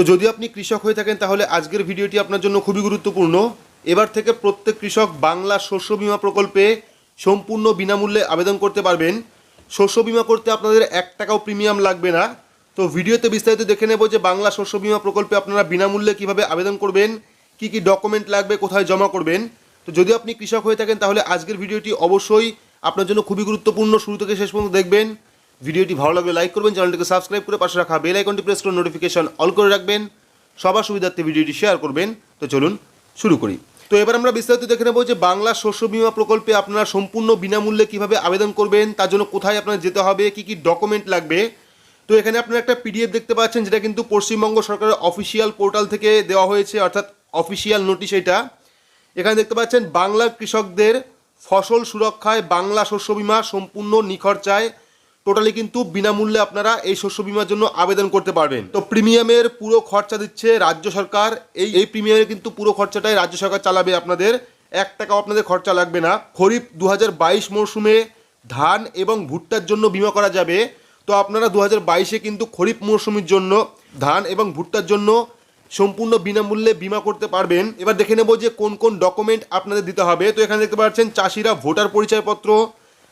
তো যদি আপনি কৃষক হয়ে থাকেন, তাহলে আজকের ভিডিওটি আপনার জন্য খুবই গুরুত্বপূর্ণ। এবার থেকে প্রত্যেক কৃষক বাংলা শস্য বিমা প্রকল্পে সম্পূর্ণ বিনামূল্যে আবেদন করতে পারবেন। শস্য বিমা করতে আপনাদের এক টাকাও প্রিমিয়াম লাগবে না। তো ভিডিওতে বিস্তারিত দেখে নেব যে বাংলা শস্য বিমা প্রকল্পে আপনারা বিনামূল্যে কীভাবে আবেদন করবেন, কি কি ডকুমেন্ট লাগবে, কোথায় জমা করবেন। তো যদি আপনি কৃষক হয়ে থাকেন, তাহলে আজকের ভিডিওটি অবশ্যই আপনার জন্য খুবই গুরুত্বপূর্ণ। শুরু থেকে শেষ পর্যন্ত দেখবেন। ভিডিওটি ভালো লাগলে লাইক করবেন, চ্যানেলটিকে সাবস্ক্রাইব করে পাশে রাখা বেল আইকনটি প্রেস করে নোটিফিকেশন অল করে রাখবেন। সবার সুবিধার্থে ভিডিওটি শেয়ার করবেন। তো চলুন শুরু করি। তো এবার আমরা বিস্তারিত দেখে নেব যে বাংলা শস্য বিমা প্রকল্পে আপনারা সম্পূর্ণ বিনামূল্যে কীভাবে আবেদন করবেন, তার জন্য কোথায় আপনার যেতে হবে, কি কি ডকুমেন্ট লাগবে। তো এখানে আপনারা একটা পিডিএফ দেখতে পাচ্ছেন, যেটা কিন্তু পশ্চিমবঙ্গ সরকারের অফিসিয়াল পোর্টাল থেকে দেওয়া হয়েছে, অর্থাৎ অফিসিয়াল নোটিশ এটা। এখানে দেখতে পাচ্ছেন, বাংলার কৃষকদের ফসল সুরক্ষায় বাংলা শস্য বিমা সম্পূর্ণ নিখরচায় টোটালি কিন্তু বিনামূল্যে আপনারা এই শস্য বীমার জন্য আবেদন করতে পারবেন। তো প্রিমিয়ামের পুরো খরচা দিচ্ছে রাজ্য সরকার। এই এই প্রিমিয়ামের কিন্তু পুরো খরচাটাই রাজ্য সরকার চালাবে আপনাদের। এক টাকাও আপনাদের খরচা লাগবে না। খরিফ দু হাজার বাইশ মরশুমে ধান এবং ভুট্টার জন্য বিমা করা যাবে। তো আপনারা দু হাজার বাইশে কিন্তু খরিফ মরশুমের জন্য ধান এবং ভুট্টার জন্য সম্পূর্ণ বিনামূল্যে বিমা করতে পারবেন। এবার দেখে নেব যে কোন কোন ডকুমেন্ট আপনাদের দিতে হবে। তো এখানে দেখতে পাচ্ছেন চাষিরা ভোটার পরিচয়পত্র,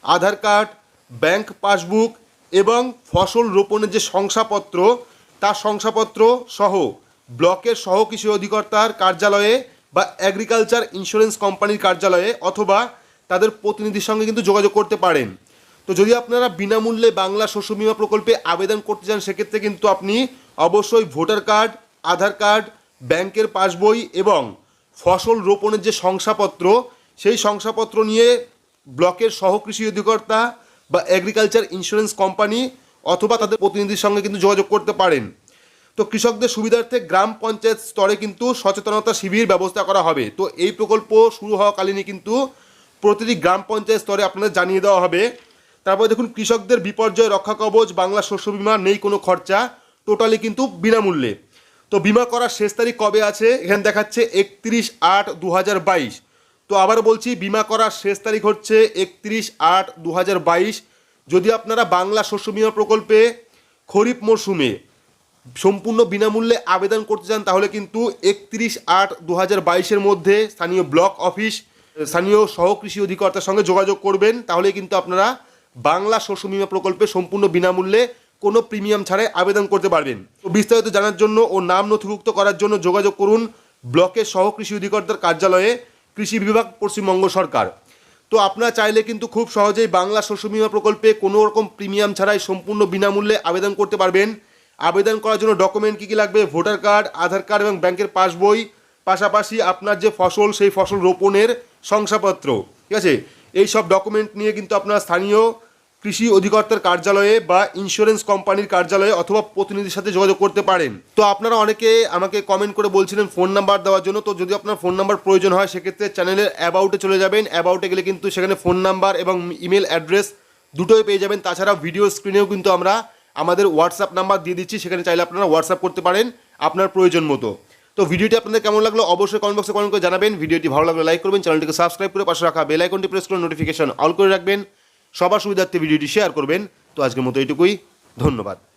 আধার কার্ড ব্যাংক পাসবুক এবং ফসল রোপণের যে শংসাপত্র, তার শংসাপত্র সহ ব্লকের সহ কৃষি অধিকর্তার কার্যালয়ে বা অ্যাগ্রিকালচার ইন্স্যুরেন্স কোম্পানির কার্যালয়ে অথবা তাদের প্রতিনিধির সঙ্গে কিন্তু যোগাযোগ করতে পারেন। তো যদি আপনারা বিনামূল্যে বাংলা শস্য বিমা প্রকল্পে আবেদন করতে চান, সেক্ষেত্রে কিন্তু আপনি অবশ্যই ভোটার কার্ড, আধার কার্ড, ব্যাংকের পাসবই এবং ফসল রোপণের যে শংসাপত্র, সেই শংসাপত্র নিয়ে ব্লকের সহকৃষি অধিকর্তা বা এগ্রিকালচার ইন্স্যুরেন্স কোম্পানি অথবা তাদের প্রতিনিধির সঙ্গে কিন্তু যোগাযোগ করতে পারেন। তো কৃষকদের সুবিধার্থে গ্রাম পঞ্চায়েত স্তরে কিন্তু সচেতনতা শিবির ব্যবস্থা করা হবে। তো এই প্রকল্প শুরু হওয়াকালীনই কিন্তু প্রতিটি গ্রাম পঞ্চায়েত স্তরে আপনাদের জানিয়ে দেওয়া হবে। তারপর দেখুন, কৃষকদের বিপর্যয় রক্ষা কবচ, বাংলা শস্য বিমা নেই কোনো খরচা, টোটালি কিন্তু বিনামূল্যে। তো বিমা করার শেষ তারিখ কবে আছে? এখানে দেখাচ্ছে একত্রিশ আট দু হাজার বাইশ। তো আবার বলছি, বিমা করার শেষ তারিখ হচ্ছে একত্রিশ আট দু যদি আপনারা বাংলা শস্য বিমা প্রকল্পে খরিফ মরশুমে সম্পূর্ণ বিনামূল্যে আবেদন করতে চান, তাহলে কিন্তু একত্রিশ আট দু হাজার মধ্যে স্থানীয় ব্লক অফিস, স্থানীয় সহকৃষি অধিকর্তার সঙ্গে যোগাযোগ করবেন, তাহলে কিন্তু আপনারা বাংলা শস্য বিমা প্রকল্পে সম্পূর্ণ বিনামূল্যে কোনো প্রিমিয়াম ছাড়াই আবেদন করতে পারবেন। বিস্তারিত জানার জন্য ও নাম নথিভুক্ত করার জন্য যোগাযোগ করুন ব্লকের সহকৃষি অধিকর্তার কার্যালয়ে। কৃষি বিভাগ, পশ্চিমবঙ্গ সরকার। তো আপনারা চাইলে কিন্তু খুব সহজেই বাংলা শস্য বিমা প্রকল্পে কোনো রকম প্রিমিয়াম ছাড়াই সম্পূর্ণ বিনামূল্যে আবেদন করতে পারবেন। আবেদন করার জন্য ডকুমেন্ট কী কী লাগবে? ভোটার কার্ড, আধার কার্ড এবং ব্যাংকের পাসবই পাশাপাশি আপনার যে ফসল, সেই ফসল রোপণের শংসাপত্র। ঠিক আছে? এই সব ডকুমেন্ট নিয়ে কিন্তু আপনার স্থানীয় কৃষি অধিকর্তার কার্যালয়ে বা ইন্স্যুরেন্স কোম্পানির কার্যালয়ে অথবা প্রতিনিধির সাথে যোগাযোগ করতে পারেন। তো আপনারা অনেকে আমাকে কমেন্ট করে বলছিলেন ফোন নাম্বার দেওয়ার জন্য। তো যদি আপনার ফোন নাম্বার প্রয়োজন হয়, সেক্ষেত্রে চ্যানেলের অ্যাবাউটে চলে যাবেন। অ্যাবাউটে গেলে কিন্তু সেখানে ফোন নাম্বার এবং ইমেল অ্যাড্রেস দুটোই পেয়ে যাবেন। তাছাড়া ভিডিও স্ক্রিনেও কিন্তু আমরা আমাদের হোয়াটসঅ্যাপ নাম্বার দিয়ে দিচ্ছি। সেখানে চাইলে আপনারা হোয়াটসঅ্যাপ করতে পারেন আপনার প্রয়োজন মতো। তো ভিডিওটি আপনাদের কেমন লাগল অবশ্যই কমেন্ট বক্সে কমেন্ট করে জানাবেন। ভিডিওটি ভালো লাগলে লাইক করবেন। চ্যানেলটিকে সাবস্ক্রাইব করে পাশে রাখা বেল আইকনটি প্রেস করে নোটিফিকেশন অল করে রাখবেন। সবার সুবিধার্থে ভিডিওটি শেয়ার করবেন। তো আজকের মতো এটুকুই ধন্যবাদ।